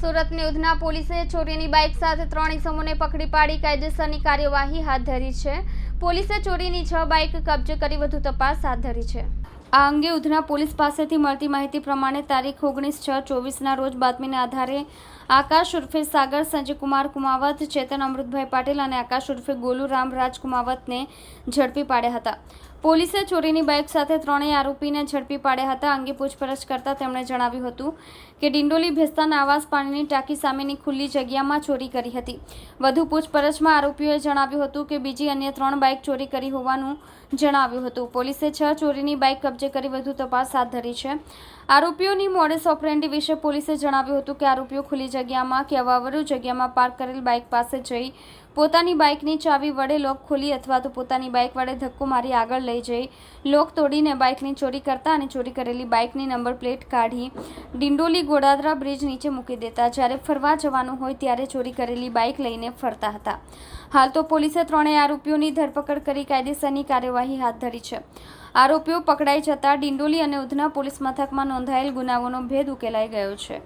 સુરતની ઉધના પોલીસે ચોરીની બાઇક સાથે ત્રણ ઇસમોને પકડી પાડી કાયદેસરની કાર્યવાહી હાથ ધરી છે. પોલીસે ચોરીની છ બાઇક કબજે કરી વધુ તપાસ હાથ ધરી છે. આ અંગે ઉધના પોલીસ પાસેથી મળતી માહિતી પ્રમાણે તારીખ ઓગણીસ છ ચોવીસના રોજ બાતમીના આધારે આકાશ ઉર્ફે સાગર, સંજયકુમાર કુમાવત, ચેતન અમૃતભાઈ પાટીલ અને આકાશ ઉર્ફે ગોલુ રામરાજ કુમાવતને ઝડપી પાડ્યા હતા. પોલીસે ચોરીની બાઇક સાથે ત્રણેય આરોપીને ઝડપી પાડ્યા હતા. અંગે પૂછપરછ કરતા તેમણે જણાવ્યું હતું કે ડિંડોલી ભેસ્તાના આવાસ પાણીની ટાંકી સામેની ખુલ્લી જગ્યામાં ચોરી કરી હતી. વધુ પૂછપરછમાં આરોપીઓએ જણાવ્યું હતું કે બીજી અન્ય ત્રણ બાઇક ચોરી કરી હોવાનું જણાવ્યું હતું. પોલીસે છ ચોરીની બાઇક કબજે કરી વધુ તપાસ હાથ ધરી છે. આરોપીઓની મોડેસ ઓપરેન્ડી વિશે પોલીસે જણાવ્યું હતું કે આરોપીઓ ખુલ્લી જગ્યામાં કે અવાવરુ જગ્યામાં પાર્ક કરેલ બાઇક પાસે જઈ પોતાની બાઇકની ચાવી વડે લોક ખોલી અથવા તો પોતાની બાઇક વડે ધક્કો મારી આગળ લઈ જઈ. લોક તોડીને બાઇકની ચોરી કરતા અને ચોરી કરેલી બાઇકની નંબર પ્લેટ કાઢી ડિંડોલી ગોડાદરા બ્રિજ નીચે મૂકી દેતા. જ્યારે ફરવા જવાનું હોય ત્યારે ચોરી કરેલી બાઇક લઈને ફરતા હતા. હાલ તો પોલીસે ત્રણેય આરોપીઓની ધરપકડ કરી કાયદેસરની કાર્યવાહી હાથ ધરી છે. આરોપીઓ પકડાઈ જતા ડિંડોલી અને ઉધના પોલીસ મથકમાં નોંધાયેલ ગુનાઓનો ભેદ ઉકેલાઈ ગયો છે.